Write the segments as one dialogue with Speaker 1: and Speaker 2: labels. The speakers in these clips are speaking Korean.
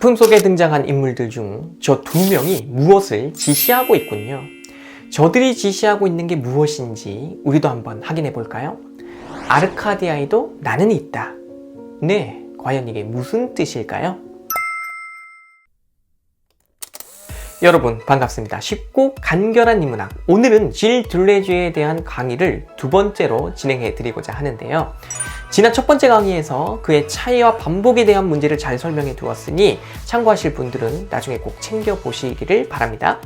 Speaker 1: 작품 속에 등장한 인물들 중 저 두 명이 무엇을 지시하고 있군요. 저들이 지시하고 있는 게 무엇인지 우리도 한번 확인해 볼까요? 아르카디아에도 나는 있다. 네, 과연 이게 무슨 뜻일까요? 여러분 반갑습니다. 쉽고 간결한 인문학. 오늘은 질 둘레주에 대한 강의를 두 번째로 진행해 드리고자 하는데요. 지난 첫 번째 강의에서 그의 차이와 반복에 대한 문제를 잘 설명해 두었으니 참고하실 분들은 나중에 꼭 챙겨 보시기를 바랍니다.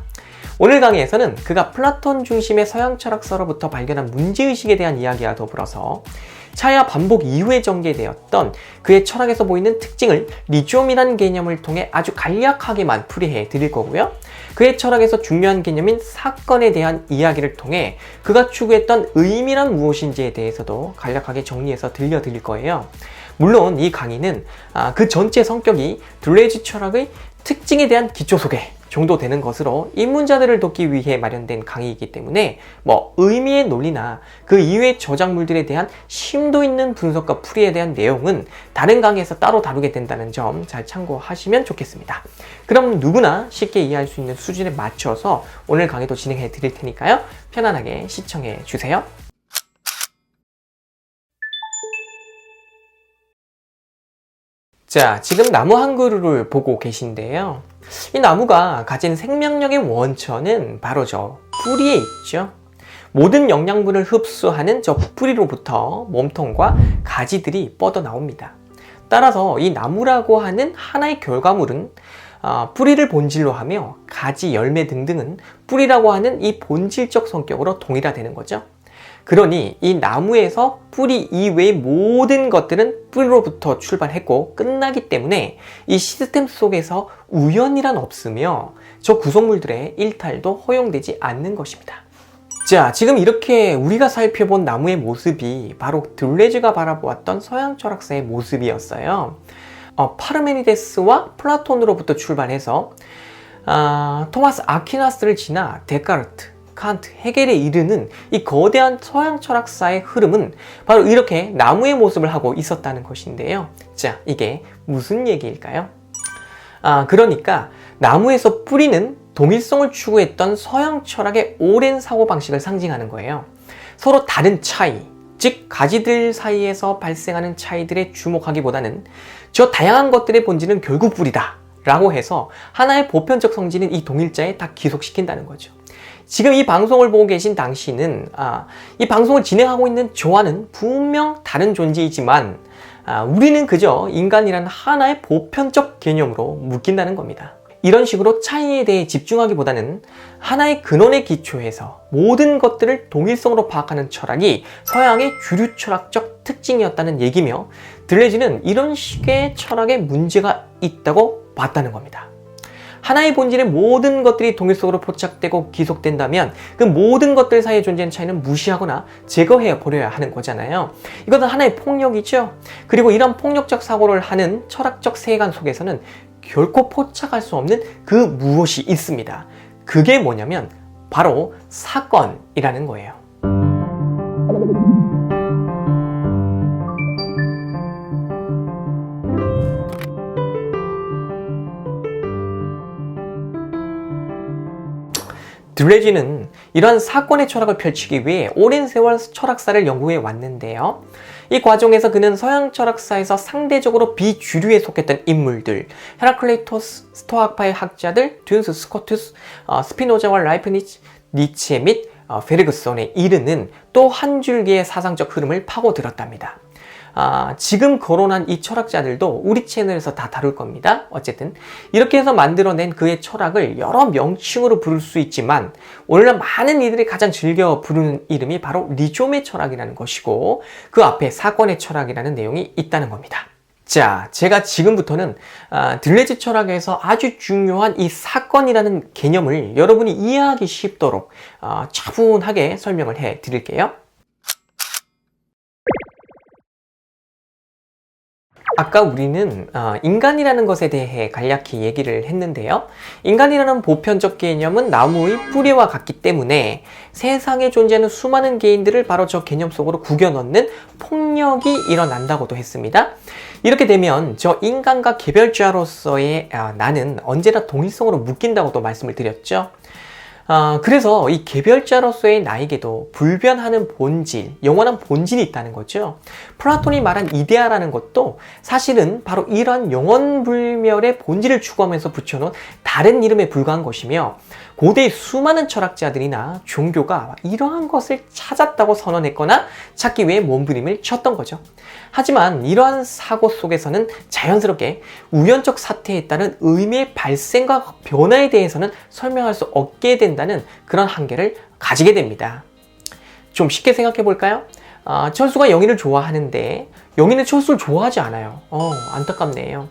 Speaker 1: 오늘 강의에서는 그가 플라톤 중심의 서양 철학서로부터 발견한 문제의식에 대한 이야기와 더불어서 차이와 반복 이후에 전개되었던 그의 철학에서 보이는 특징을 리좀이라는 개념을 통해 아주 간략하게만 풀이해 드릴 거고요. 그의 철학에서 중요한 개념인 사건에 대한 이야기를 통해 그가 추구했던 의미란 무엇인지에 대해서도 간략하게 정리해서 들려드릴 거예요. 물론 이 강의는 아, 그 전체 성격이 둘레지 철학의 특징에 대한 기초 소개 정도 되는 것으로 입문자들을 돕기 위해 마련된 강의이기 때문에 뭐 의미의 논리나 그 이외의 저작물들에 대한 심도 있는 분석과 풀이에 대한 내용은 다른 강의에서 따로 다루게 된다는 점 잘 참고하시면 좋겠습니다. 그럼 누구나 쉽게 이해할 수 있는 수준에 맞춰서 오늘 강의도 진행해 드릴 테니까요. 편안하게 시청해 주세요. 자, 지금 나무 한 그루를 보고 계신데요. 이 나무가 가진 생명력의 원천은 바로 저 뿌리에 있죠. 모든 영양분을 흡수하는 저 뿌리로부터 몸통과 가지들이 뻗어 나옵니다. 따라서 이 나무라고 하는 하나의 결과물은 어, 뿌리를 본질로 하며 가지, 열매 등등은 뿌리라고 하는 이 본질적 성격으로 동일화되는 거죠. 그러니 이 나무에서 뿌리 이외의 모든 것들은 뿌리로부터 출발했고 끝나기 때문에 이 시스템 속에서 우연이란 없으며 저 구성물들의 일탈도 허용되지 않는 것입니다. 자, 지금 이렇게 우리가 살펴본 나무의 모습이 바로 들레즈가 바라보았던 서양 철학사의 모습이었어요. 어, 파르메니데스와 플라톤으로부터 출발해서 아, 토마스 아퀴나스를 지나 데카르트, 칸트, 헤겔에 이르는 이 거대한 서양 철학사의 흐름은 바로 이렇게 나무의 모습을 하고 있었다는 것인데요. 자, 이게 무슨 얘기일까요? 아, 그러니까 나무에서 뿌리는 동일성을 추구했던 서양 철학의 오랜 사고방식을 상징하는 거예요. 서로 다른 차이, 즉 가지들 사이에서 발생하는 차이들에 주목하기보다는 저 다양한 것들의 본질은 결국 뿌리다 라고 해서 하나의 보편적 성질인 이 동일자에 다 기속시킨다는 거죠. 지금 이 방송을 보고 계신 당신은 아, 이 방송을 진행하고 있는 저와는 분명 다른 존재이지만 아, 우리는 그저 인간이라는 하나의 보편적 개념으로 묶인다는 겁니다. 이런 식으로 차이에 대해 집중하기보다는 하나의 근원에 기초해서 모든 것들을 동일성으로 파악하는 철학이 서양의 주류 철학적 특징이었다는 얘기며 들레지는 이런 식의 철학에 문제가 있다고 봤다는 겁니다. 하나의 본질의 모든 것들이 동일성으로 포착되고 기속된다면 그 모든 것들 사이에 존재하는 차이는 무시하거나 제거해 버려야 하는 거잖아요. 이것은 하나의 폭력이죠. 그리고 이런 폭력적 사고를 하는 철학적 세계관 속에서는 결코 포착할 수 없는 그 무엇이 있습니다. 그게 뭐냐면 바로 사건이라는 거예요. 드레지는 이러한 사건의 철학을 펼치기 위해 오랜 세월 철학사를 연구해 왔는데요. 이 과정에서 그는 서양 철학사에서 상대적으로 비주류에 속했던 인물들, 헤라클레이토스, 스토아파의 학자들, 듄스, 스코투스, 어, 스피노자와 라이프니츠, 니체 및 어, 페르그손에 이르는 또 한 줄기의 사상적 흐름을 파고들었답니다. 아, 지금 거론한 이 철학자들도 우리 채널에서 다 다룰 겁니다. 어쨌든 이렇게 해서 만들어낸 그의 철학을 여러 명칭으로 부를 수 있지만 오늘날 많은 이들이 가장 즐겨 부르는 이름이 바로 리조메 철학이라는 것이고 그 앞에 사건의 철학이라는 내용이 있다는 겁니다. 자, 제가 지금부터는 아, 들레즈 철학에서 아주 중요한 이 사건이라는 개념을 여러분이 이해하기 쉽도록 아, 차분하게 설명을 해 드릴게요. 아까 우리는 어, 인간이라는 것에 대해 간략히 얘기를 했는데요. 인간이라는 보편적 개념은 나무의 뿌리와 같기 때문에 세상에 존재하는 수많은 개인들을 바로 저 개념 속으로 구겨 넣는 폭력이 일어난다고도 했습니다. 이렇게 되면 저 인간과 개별자로서의 아, 나는 언제나 동일성으로 묶인다고도 말씀을 드렸죠. 아, 그래서 이 개별자로서의 나에게도 불변하는 본질, 영원한 본질이 있다는 거죠. 플라톤이 말한 이데아라는 것도 사실은 바로 이러한 영원불멸의 본질을 추구하면서 붙여놓은 다른 이름에 불과한 것이며 고대의 수많은 철학자들이나 종교가 이러한 것을 찾았다고 선언했거나 찾기 위해 몸부림을 쳤던 거죠. 하지만 이러한 사고 속에서는 자연스럽게 우연적 사태에 따른 의미의 발생과 변화에 대해서는 설명할 수 없게 된다는 그런 한계를 가지게 됩니다. 좀 쉽게 생각해 볼까요? 아, 철수가 영희를 좋아하는데 영희는 철수를 좋아하지 않아요. 어, 안타깝네요.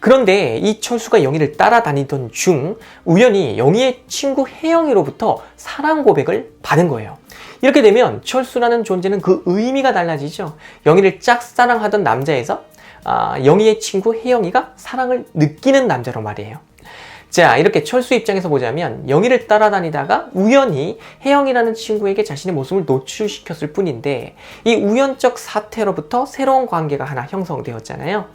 Speaker 1: 그런데 이 철수가 영희를 따라다니던 중 우연히 영희의 친구 혜영이로부터 사랑 고백을 받은 거예요. 이렇게 되면 철수라는 존재는 그 의미가 달라지죠. 영희를 짝사랑하던 남자에서 아, 영희의 친구 혜영이가 사랑을 느끼는 남자로 말이에요. 자, 이렇게 철수 입장에서 보자면 영희를 따라다니다가 우연히 혜영이라는 친구에게 자신의 모습을 노출시켰을 뿐인데 이 우연적 사태로부터 새로운 관계가 하나 형성되었잖아요.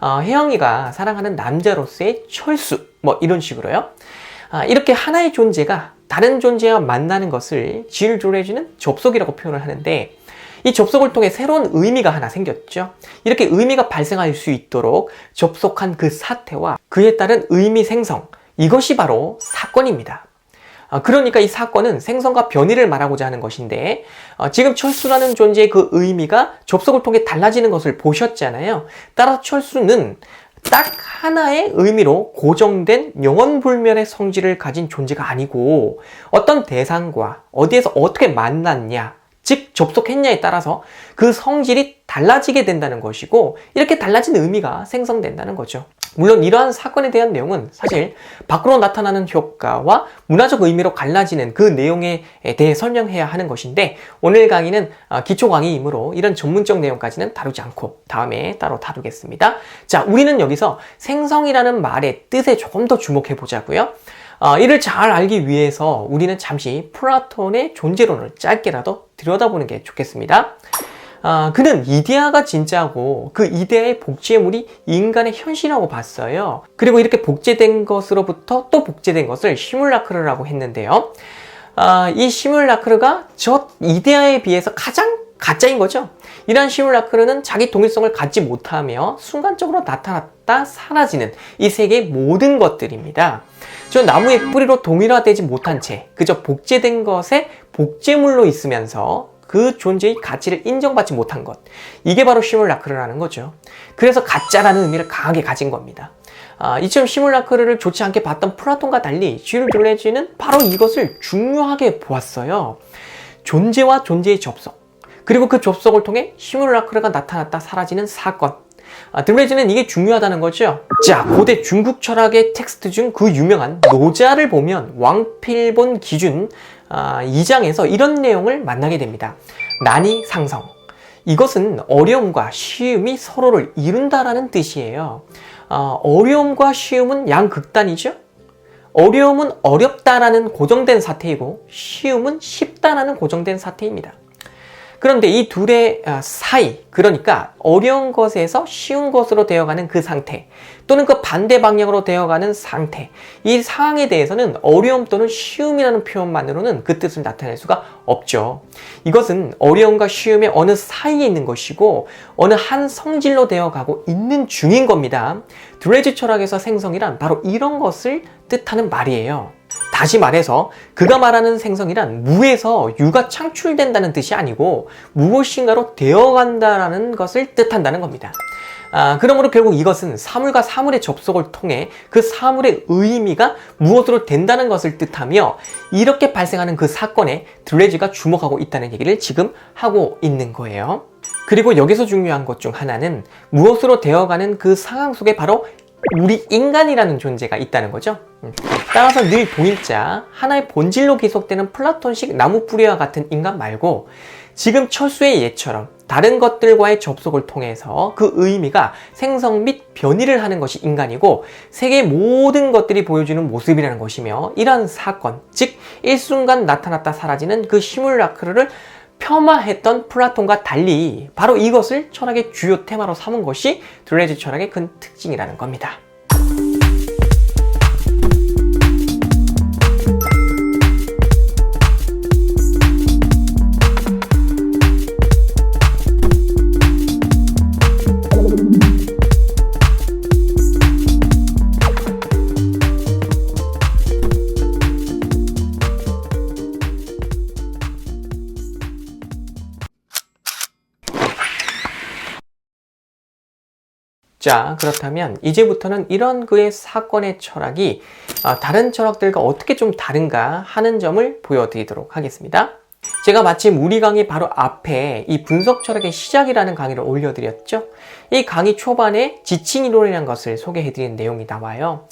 Speaker 1: 어, 혜영이가 사랑하는 남자로서의 철수, 뭐 이런 식으로요. 아, 이렇게 하나의 존재가 다른 존재와 만나는 것을 질을 조래주는 접속이라고 표현을 하는데 이 접속을 통해 새로운 의미가 하나 생겼죠. 이렇게 의미가 발생할 수 있도록 접속한 그 사태와 그에 따른 의미 생성, 이것이 바로 사건입니다. 어, 그러니까 이 사건은 생성과 변이를 말하고자 하는 것인데 어, 지금 철수라는 존재의 그 의미가 접속을 통해 달라지는 것을 보셨잖아요. 따라서 철수는 딱 하나의 의미로 고정된 영원불멸의 성질을 가진 존재가 아니고 어떤 대상과 어디에서 어떻게 만났냐 즉 접속했냐에 따라서 그 성질이 달라지게 된다는 것이고 이렇게 달라진 의미가 생성된다는 거죠. 물론 이러한 사건에 대한 내용은 사실 밖으로 나타나는 효과와 문화적 의미로 갈라지는 그 내용에 대해 설명해야 하는 것인데 오늘 강의는 아, 기초 강의이므로 이런 전문적 내용까지는 다루지 않고 다음에 따로 다루겠습니다. 자, 우리는 여기서 생성이라는 말의 뜻에 조금 더 주목해 보자고요. 어, 이를 잘 알기 위해서 우리는 잠시 플라톤의 존재론을 짧게라도 들여다보는 게 좋겠습니다. 아, 그는 이데아가 진짜고 그 이데아의 복제물이 인간의 현실이라고 봤어요. 그리고 이렇게 복제된 것으로부터 또 복제된 것을 시뮬라크르라고 했는데요. 아, 이 시뮬라크르가 저 이데아에 비해서 가장 가짜인 거죠. 이러한 시뮬라크르는 자기 동일성을 갖지 못하며 순간적으로 나타났다 사라지는 이 세계의 모든 것들입니다. 저 나무의 뿌리로 동일화되지 못한 채 그저 복제된 것의 복제물로 있으면서 그 존재의 가치를 인정받지 못한 것. 이게 바로 시뮬라크르라는 거죠. 그래서 가짜라는 의미를 강하게 가진 겁니다. 아, 이처럼 시뮬라크르를 좋지 않게 봤던 플라톤과 달리 쥐를 둘레지는 바로 이것을 중요하게 보았어요. 존재와 존재의 접속. 그리고 그 접속을 통해 시뮬라크르가 나타났다 사라지는 사건. 아, 드레즈는 이게 중요하다는 거죠. 자, 고대 중국 철학의 텍스트 중 그 유명한 노자를 보면 왕필본 기준 아, 2장에서 이런 내용을 만나게 됩니다. 난이 상성. 이것은 어려움과 쉬움이 서로를 이룬다라는 뜻이에요. 어, 어려움과 쉬움은 양극단이죠. 어려움은 어렵다라는 고정된 사태이고 쉬움은 쉽다라는 고정된 사태입니다. 그런데 이 둘의 아, 사이, 그러니까 어려운 것에서 쉬운 것으로 되어가는 그 상태, 또는 그 반대 방향으로 되어가는 상태, 이 상황에 대해서는 어려움 또는 쉬움이라는 표현만으로는 그 뜻을 나타낼 수가 없죠. 이것은 어려움과 쉬움의 어느 사이에 있는 것이고, 어느 한 성질로 되어가고 있는 중인 겁니다. 드레즈 철학에서 생성이란 바로 이런 것을 뜻하는 말이에요. 다시 말해서 그가 말하는 생성이란 무에서 유가 창출된다는 뜻이 아니고 무엇인가로 되어간다라는 것을 뜻한다는 겁니다. 아, 그러므로 결국 이것은 사물과 사물의 접속을 통해 그 사물의 의미가 무엇으로 된다는 것을 뜻하며 이렇게 발생하는 그 사건에 드레즈가 주목하고 있다는 얘기를 지금 하고 있는 거예요. 그리고 여기서 중요한 것 중 하나는 무엇으로 되어가는 그 상황 속에 바로 우리 인간이라는 존재가 있다는 거죠. 음. 따라서 늘 동일자, 하나의 본질로 계속되는 플라톤식 나무 뿌리와 같은 인간 말고 지금 철수의 예처럼 다른 것들과의 접속을 통해서 그 의미가 생성 및 변이를 하는 것이 인간이고 세계 모든 것들이 보여주는 모습이라는 것이며 이러한 사건, 즉 일순간 나타났다 사라지는 그 시뮬라크를 폄하했던 플라톤과 달리 바로 이것을 철학의 주요 테마로 삼은 것이 둘레즈 철학의 큰 특징이라는 겁니다. 자, 그렇다면 이제부터는 이런 그의 사건의 철학이 아, 다른 철학들과 어떻게 좀 다른가 하는 점을 보여드리도록 하겠습니다. 제가 마침 우리 강의 바로 앞에 이 분석 철학의 시작이라는 강의를 올려드렸죠. 이 강의 초반에 지칭 이론이라는 것을 소개해드린 내용이 나와요.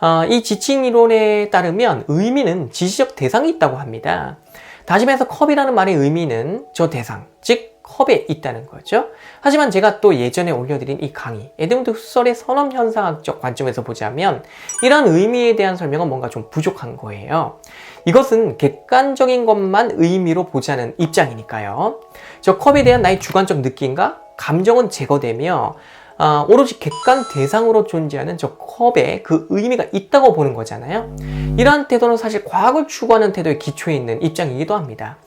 Speaker 1: 어, 이 지칭 이론에 따르면 의미는 지시적 대상이 있다고 합니다. 다시 말해서 컵이라는 말의 의미는 저 대상, 즉 컵에 있다는 거죠. 하지만 제가 또 예전에 올려드린 이 강의, 에드문드 후설의 선언 현상학적 관점에서 보자면 이러한 의미에 대한 설명은 뭔가 좀 부족한 거예요. 이것은 객관적인 것만 의미로 보자는 입장이니까요. 저 컵에 대한 나의 주관적 느낌과 감정은 제거되며 아, 오로지 객관 대상으로 존재하는 저 컵에 그 의미가 있다고 보는 거잖아요. 이러한 태도는 사실 과학을 추구하는 태도에 기초해 있는 입장이기도 합니다.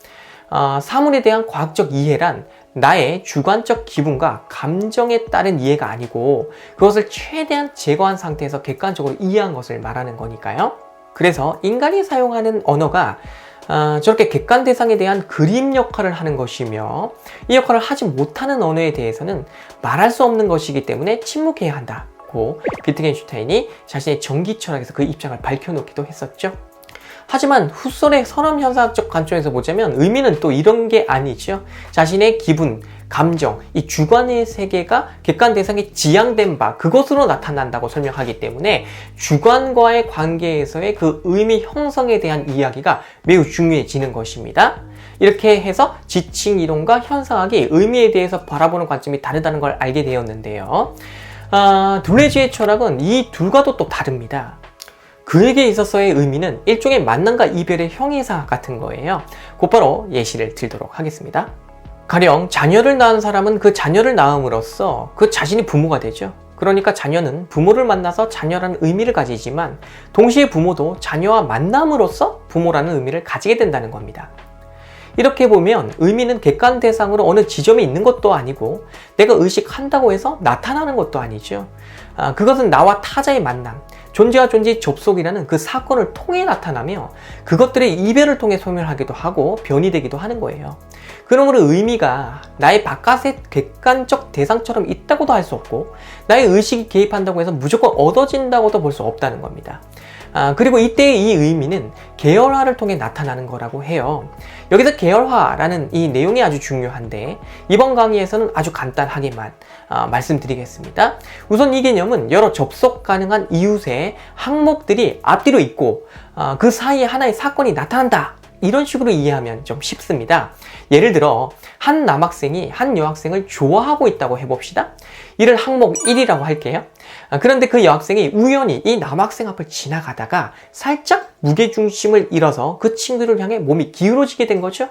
Speaker 1: 어, 사물에 대한 과학적 이해란 나의 주관적 기분과 감정에 따른 이해가 아니고 그것을 최대한 제거한 상태에서 객관적으로 이해한 것을 말하는 거니까요. 그래서 인간이 사용하는 언어가 어, 저렇게 객관 대상에 대한 그림 역할을 하는 것이며 이 역할을 하지 못하는 언어에 대해서는 말할 수 없는 것이기 때문에 침묵해야 한다고 비트겐슈타인이 자신의 전기 철학에서 그 입장을 밝혀놓기도 했었죠. 하지만 후설의 선암 현상학적 관점에서 보자면 의미는 또 이런 게 아니죠. 자신의 기분, 감정, 이 주관의 세계가 객관 대상에 지향된 바 그것으로 나타난다고 설명하기 때문에 주관과의 관계에서의 그 의미 형성에 대한 이야기가 매우 중요해지는 것입니다. 이렇게 해서 지칭 이론과 현상학이 의미에 대해서 바라보는 관점이 다르다는 걸 알게 되었는데요. 아, 둘레지의 철학은 이 둘과도 또 다릅니다. 그에게 있어서의 의미는 일종의 만남과 이별의 형이사 같은 거예요. 곧바로 예시를 들도록 하겠습니다. 가령 자녀를 낳은 사람은 그 자녀를 낳음으로써 그 자신이 부모가 되죠. 그러니까 자녀는 부모를 만나서 자녀라는 의미를 가지지만 동시에 부모도 자녀와 만남으로써 부모라는 의미를 가지게 된다는 겁니다. 이렇게 보면 의미는 객관 대상으로 어느 지점에 있는 것도 아니고 내가 의식한다고 해서 나타나는 것도 아니죠. 아, 그것은 나와 타자의 만남, 존재와 존재의 접속이라는 그 사건을 통해 나타나며 그것들의 이별을 통해 소멸하기도 하고 변이되기도 하는 거예요. 그러므로 의미가 나의 바깥의 객관적 대상처럼 있다고도 할 수 없고 나의 의식이 개입한다고 해서 무조건 얻어진다고도 볼 수 없다는 겁니다. 아, 그리고 이때의 이 의미는 계열화를 통해 나타나는 거라고 해요. 여기서 계열화라는 이 내용이 아주 중요한데 이번 강의에서는 아주 간단하게만 아, 말씀드리겠습니다. 우선 이 개념은 여러 접속 가능한 이웃의 항목들이 앞뒤로 있고 아, 그 사이에 하나의 사건이 나타난다. 이런 식으로 이해하면 좀 쉽습니다. 예를 들어 한 남학생이 한 여학생을 좋아하고 있다고 해봅시다. 이를 항목 1이라고 할게요. 아, 그런데 그 여학생이 우연히 이 남학생 앞을 지나가다가 살짝 무게중심을 잃어서 그 친구를 향해 몸이 기울어지게 된 거죠.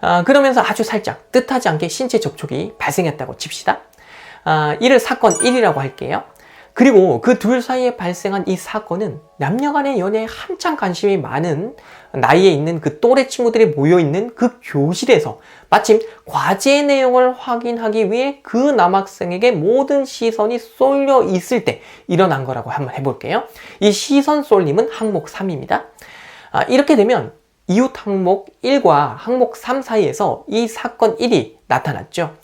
Speaker 1: 아, 그러면서 아주 살짝 뜻하지 않게 신체 접촉이 발생했다고 칩시다. 아, 이를 사건 1이라고 할게요. 그리고 그 둘 사이에 발생한 이 사건은 남녀 간의 연애에 한창 관심이 많은 나이에 있는 그 또래 친구들이 모여있는 그 교실에서 마침 과제 내용을 확인하기 위해 그 남학생에게 모든 시선이 쏠려 있을 때 일어난 거라고 한번 해볼게요. 이 시선 쏠림은 항목 3입니다. 아, 이렇게 되면 이웃 항목 1과 항목 3 사이에서 이 사건 1이 나타났죠.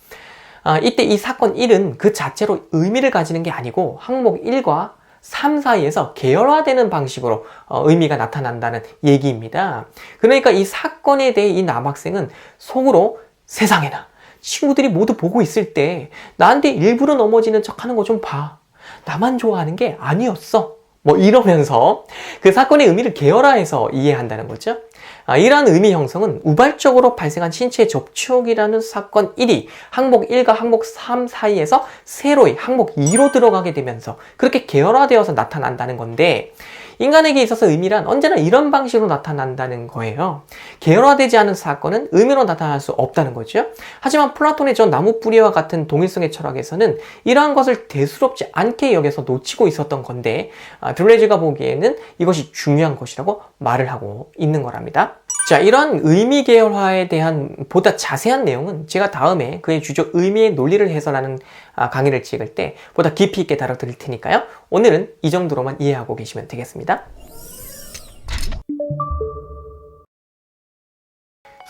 Speaker 1: 아, 이때 이 사건 1은 그 자체로 의미를 가지는 게 아니고 항목 1과 3 사이에서 계열화되는 방식으로 어, 의미가 나타난다는 얘기입니다. 그러니까 이 사건에 대해 이 남학생은 속으로 세상에나 친구들이 모두 보고 있을 때 나한테 일부러 넘어지는 척 하는 거 좀 봐. 나만 좋아하는 게 아니었어. 뭐 이러면서 그 사건의 의미를 계열화해서 이해한다는 거죠. 아, 이러한 의미 형성은 우발적으로 발생한 신체 접촉이라는 사건 1이 항목 1과 항목 3 사이에서 새로이 항목 2로 들어가게 되면서 그렇게 계열화되어서 나타난다는 건데 인간에게 있어서 의미란 언제나 이런 방식으로 나타난다는 거예요. 계열화되지 않은 사건은 의미로 나타날 수 없다는 거죠. 하지만 플라톤의 저 나무 뿌리와 같은 동일성의 철학에서는 이러한 것을 대수롭지 않게 여겨서 놓치고 있었던 건데 아, 드레즈가 보기에는 이것이 중요한 것이라고 말을 하고 있는 거랍니다. 자, 이런 의미 계열화에 대한 보다 자세한 내용은 제가 다음에 그의 주적 의미의 논리를 해설하는 아, 강의를 찍을 때 보다 깊이 있게 다뤄드릴 테니까요. 오늘은 이 정도로만 이해하고 계시면 되겠습니다.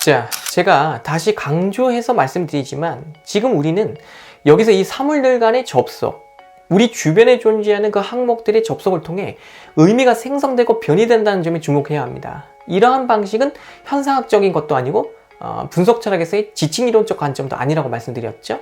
Speaker 1: 자, 제가 다시 강조해서 말씀드리지만 지금 우리는 여기서 이 사물들 간의 접속, 우리 주변에 존재하는 그 항목들의 접속을 통해 의미가 생성되고 변이된다는 점에 주목해야 합니다. 이러한 방식은 현상학적인 것도 아니고 어, 분석 철학에서의 지칭 이론적 관점도 아니라고 말씀드렸죠.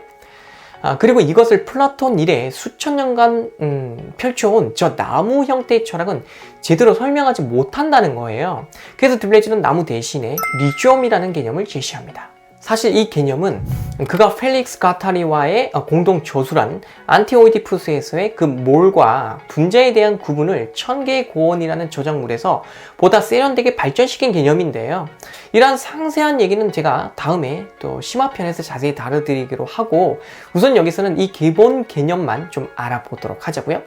Speaker 1: 아, 그리고 이것을 플라톤 이래 수천 년간 음, 펼쳐온 저 나무 형태의 철학은 제대로 설명하지 못한다는 거예요. 그래서 들레즈는 나무 대신에 리좀이라는 개념을 제시합니다. 사실 이 개념은 그가 펠릭스 가타리와의 공동 저술한 안티오이디푸스에서의 그 몰과 분자에 대한 구분을 천개의 고원이라는 저작물에서 보다 세련되게 발전시킨 개념인데요. 이러한 상세한 얘기는 제가 다음에 또 심화편에서 자세히 다뤄드리기로 하고 우선 여기서는 이 기본 개념만 좀 알아보도록 하자고요.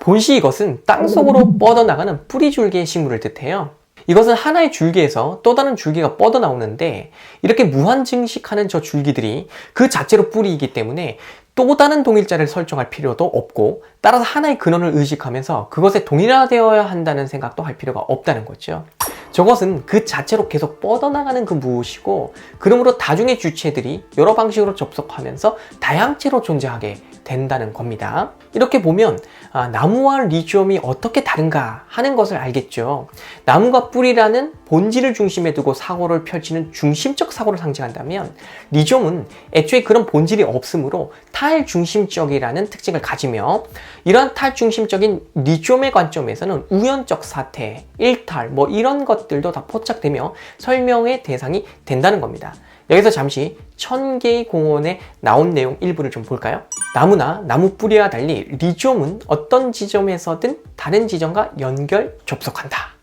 Speaker 1: 본시 이것은 땅속으로 뻗어나가는 뿌리줄기의 식물을 뜻해요. 이것은 하나의 줄기에서 또 다른 줄기가 뻗어 나오는데 이렇게 무한 증식하는 저 줄기들이 그 자체로 뿌리이기 때문에 또 다른 동일자를 설정할 필요도 없고 따라서 하나의 근원을 의식하면서 그것에 동일화되어야 한다는 생각도 할 필요가 없다는 거죠. 저것은 그 자체로 계속 뻗어나가는 그 무엇이고 그러므로 다중의 주체들이 여러 방식으로 접속하면서 다양체로 존재하게 된다는 겁니다. 이렇게 보면 아, 나무와 리튬이 어떻게 다른가 하는 것을 알겠죠. 나무가 뿌리라는 본질을 중심에 두고 사고를 펼치는 중심적 사고를 상징한다면 리튬은 애초에 그런 본질이 없으므로 탈중심적이라는 특징을 가지며 이러한 탈중심적인 리튬의 관점에서는 우연적 사태, 일탈 뭐 이런 것들도 다 포착되며 설명의 대상이 된다는 겁니다. 여기서 잠시 천 개의 공원에 나온 내용 일부를 좀 볼까요? 나무나 나무 뿌리와 달리 리좀은 어떤 지점에서든 다른 지점과 연결 접속한다.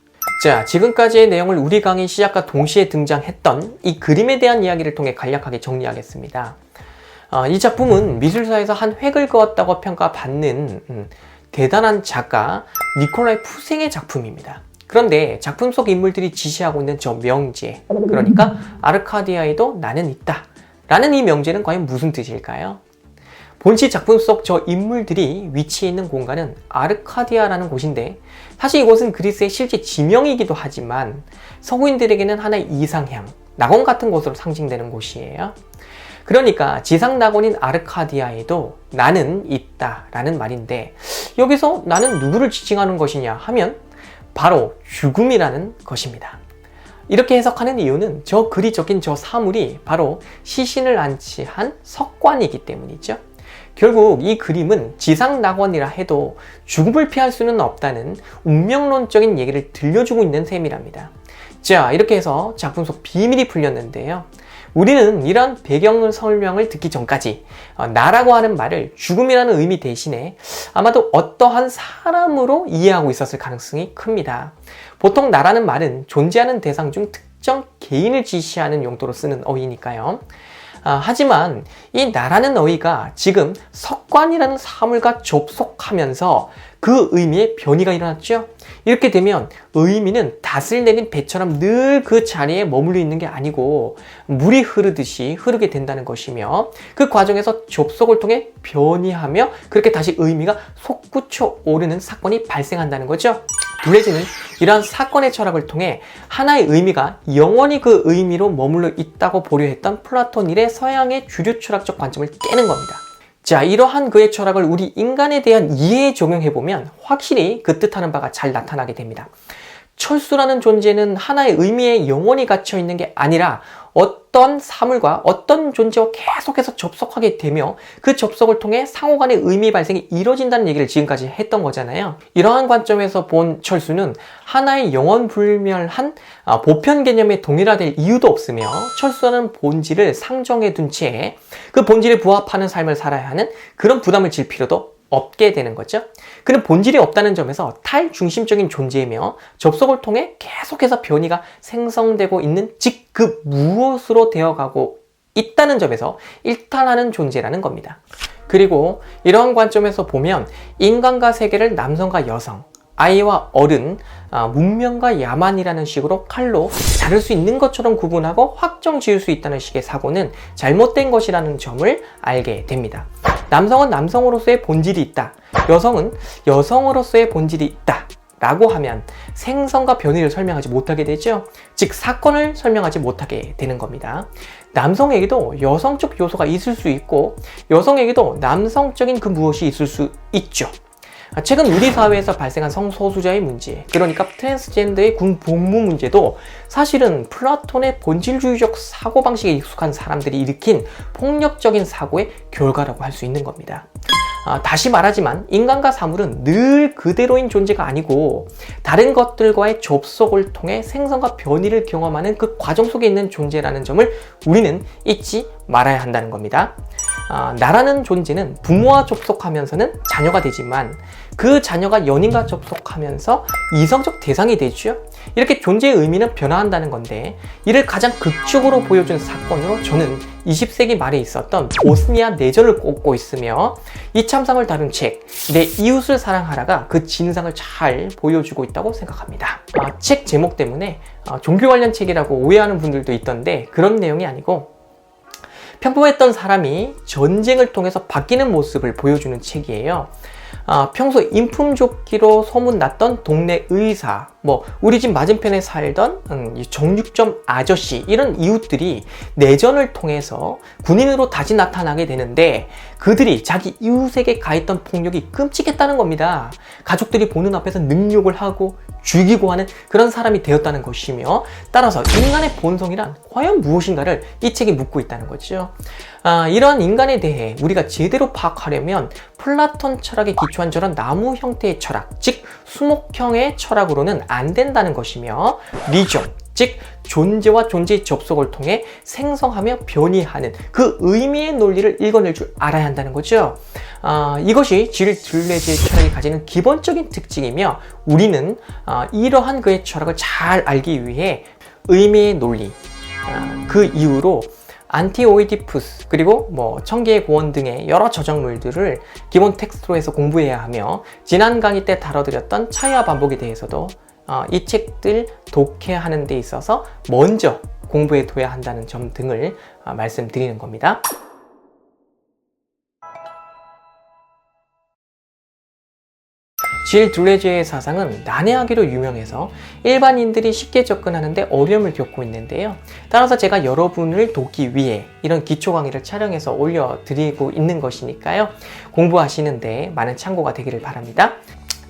Speaker 1: 자, 지금까지의 내용을 우리 강의 시작과 동시에 등장했던 이 그림에 대한 이야기를 통해 간략하게 정리하겠습니다. 어, 이 작품은 미술사에서 한 획을 그었다고 평가받는 음, 대단한 작가 니콜라이 푸생의 작품입니다. 그런데 작품 속 인물들이 지시하고 있는 저 명제, 그러니까 아르카디아에도 나는 있다. 라는 이 명제는 과연 무슨 뜻일까요? 본시 작품 속 저 인물들이 위치해 있는 공간은 아르카디아라는 곳인데 사실 이곳은 그리스의 실제 지명이기도 하지만 서구인들에게는 하나의 이상향, 낙원 같은 곳으로 상징되는 곳이에요. 그러니까 지상 낙원인 아르카디아에도 나는 있다 라는 말인데 여기서 나는 누구를 지칭하는 것이냐 하면 바로 죽음이라는 것입니다. 이렇게 해석하는 이유는 저 적힌 저 사물이 바로 시신을 안치한 석관이기 때문이죠. 결국 이 그림은 지상낙원이라 해도 죽음을 피할 수는 없다는 운명론적인 얘기를 들려주고 있는 셈이랍니다. 자, 이렇게 해서 작품 속 비밀이 풀렸는데요. 우리는 이런 배경을 설명을 듣기 전까지 어, 나라고 하는 말을 죽음이라는 의미 대신에 아마도 어떠한 사람으로 이해하고 있었을 가능성이 큽니다. 보통 나라는 말은 존재하는 대상 중 특정 개인을 지시하는 용도로 쓰는 어휘니까요. 아, 하지만 이 나라는 어휘가 지금 석관이라는 사물과 접속하면서 그 의미의 변이가 일어났죠. 이렇게 되면 의미는 닷을 내린 배처럼 늘 그 자리에 머물러 있는 게 아니고 물이 흐르듯이 흐르게 된다는 것이며 그 과정에서 접속을 통해 변이하며 그렇게 다시 의미가 솟구쳐 오르는 사건이 발생한다는 거죠. 블레즈는 이러한 사건의 철학을 통해 하나의 의미가 영원히 그 의미로 머물러 있다고 보려 했던 플라톤 일의 서양의 주류 철학적 관점을 깨는 겁니다. 자, 이러한 그의 철학을 우리 인간에 대한 이해에 적용해보면 확실히 그 뜻하는 바가 잘 나타나게 됩니다. 철수라는 존재는 하나의 의미에 영원히 갇혀 있는 게 아니라 어떤 사물과 어떤 존재와 계속해서 접속하게 되며 그 접속을 통해 상호 간의 의미 발생이 이루어진다는 얘기를 지금까지 했던 거잖아요. 이러한 관점에서 본 철수는 하나의 영원 불멸한 아, 보편 개념에 동일화될 이유도 없으며 철수하는 본질을 상정해 둔 채 그 본질에 부합하는 삶을 살아야 하는 그런 부담을 질 필요도 없게 되는 거죠. 그는 본질이 없다는 점에서 탈중심적인 존재이며 접속을 통해 계속해서 변이가 생성되고 있는 즉 그 무엇으로 되어가고 있다는 점에서 일탈하는 존재라는 겁니다. 그리고 이러한 관점에서 보면 인간과 세계를 남성과 여성, 아이와 어른, 아, 문명과 야만이라는 식으로 칼로 자를 수 있는 것처럼 구분하고 확정 지을 수 있다는 식의 사고는 잘못된 것이라는 점을 알게 됩니다. 남성은 남성으로서의 본질이 있다. 여성은 여성으로서의 본질이 있다. 라고 하면 생성과 변이를 설명하지 못하게 되죠. 즉, 사건을 설명하지 못하게 되는 겁니다. 남성에게도 여성적 요소가 있을 수 있고, 여성에게도 남성적인 그 무엇이 있을 수 있죠. 최근 우리 사회에서 발생한 성소수자의 문제, 그러니까 트랜스젠더의 군 복무 문제도 사실은 플라톤의 본질주의적 사고방식에 익숙한 사람들이 일으킨 폭력적인 사고의 결과라고 할 수 있는 겁니다. 아, 다시 말하지만 인간과 사물은 늘 그대로인 존재가 아니고 다른 것들과의 접속을 통해 생성과 변이를 경험하는 그 과정 속에 있는 존재라는 점을 우리는 잊지 말아야 한다는 겁니다. 아, 나라는 존재는 부모와 접속하면서는 자녀가 되지만 그 자녀가 연인과 접속하면서 이성적 대상이 되죠. 이렇게 존재의 의미는 변화한다는 건데 이를 가장 극적으로 보여준 사건으로 저는 20세기 말에 있었던 보스니아 내전을 꼽고 있으며 이 참상을 다룬 책 내 이웃을 사랑하라가 그 진상을 잘 보여주고 있다고 생각합니다. 아, 책 제목 때문에 아, 종교 관련 책이라고 오해하는 분들도 있던데 그런 내용이 아니고 평범했던 사람이 전쟁을 통해서 바뀌는 모습을 보여주는 책이에요. 아, 평소 인품 좋기로 소문났던 동네 의사, 뭐 우리 집 맞은편에 살던 음, 정육점 아저씨 이런 이웃들이 내전을 통해서 군인으로 다시 나타나게 되는데 그들이 자기 이웃에게 가했던 폭력이 끔찍했다는 겁니다. 가족들이 보는 앞에서 능욕을 하고 죽이고 하는 그런 사람이 되었다는 것이며 따라서 인간의 본성이란 과연 무엇인가를 이 책이 묻고 있다는 거죠. 아, 이러한 인간에 대해 우리가 제대로 파악하려면 플라톤 철학에 기초한 저런 나무 형태의 철학, 즉 수목형의 철학으로는 안 된다는 것이며 리존, 즉 존재와 존재의 접속을 통해 생성하며 변이하는 그 의미의 논리를 읽어낼 줄 알아야 한다는 거죠. 아, 이것이 질 들레즈의 철학이 가지는 기본적인 특징이며 우리는 아, 이러한 그의 철학을 잘 알기 위해 의미의 논리 아, 그 이후로 안티오이디푸스 그리고 뭐 청계의 고원 등의 여러 저작물들을 기본 텍스트로 해서 공부해야 하며 지난 강의 때 다뤄드렸던 차이와 반복에 대해서도 어, 이 책들 독해하는 데 있어서 먼저 공부해 둬야 한다는 점 등을 어, 말씀드리는 겁니다. 질 둘레즈의 사상은 난해하기로 유명해서 일반인들이 쉽게 접근하는데 어려움을 겪고 있는데요. 따라서 제가 여러분을 돕기 위해 이런 기초 강의를 촬영해서 올려드리고 있는 것이니까요. 공부하시는데 많은 참고가 되기를 바랍니다.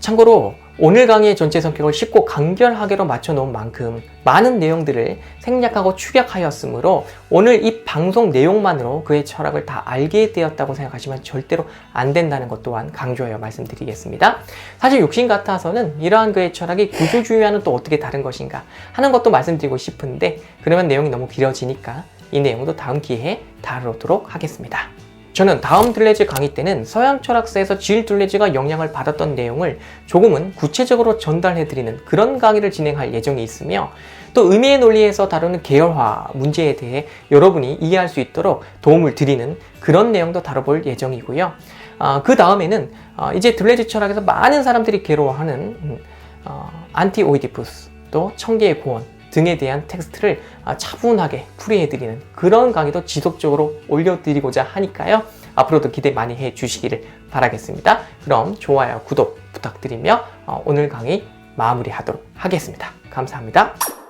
Speaker 1: 참고로 오늘 강의의 전체 성격을 쉽고 간결하게로 맞춰놓은 만큼 많은 내용들을 생략하고 축약하였으므로 오늘 이 방송 내용만으로 그의 철학을 다 알게 되었다고 생각하시면 절대로 안 된다는 것 또한 강조하여 말씀드리겠습니다. 사실 욕심 같아서는 이러한 그의 철학이 구조주의와는 또 어떻게 다른 것인가 하는 것도 말씀드리고 싶은데 그러면 내용이 너무 길어지니까 이 내용도 다음 기회에 다루도록 하겠습니다. 저는 다음 둘레즈 강의 때는 서양 철학사에서 질 둘레즈가 영향을 받았던 내용을 조금은 구체적으로 전달해드리는 그런 강의를 진행할 예정이 있으며 또 의미의 논리에서 다루는 계열화 문제에 대해 여러분이 이해할 수 있도록 도움을 드리는 그런 내용도 다뤄볼 예정이고요. 어, 그 다음에는 어, 이제 둘레즈 철학에서 많은 사람들이 괴로워하는 음, 어, 안티오이디푸스 또 청계의 고원 등에 대한 텍스트를 아, 차분하게 풀이해드리는 그런 강의도 지속적으로 올려드리고자 하니까요. 앞으로도 기대 많이 해 주시기를 바라겠습니다. 그럼 좋아요, 구독 부탁드리며 어, 오늘 강의 마무리하도록 하겠습니다. 감사합니다.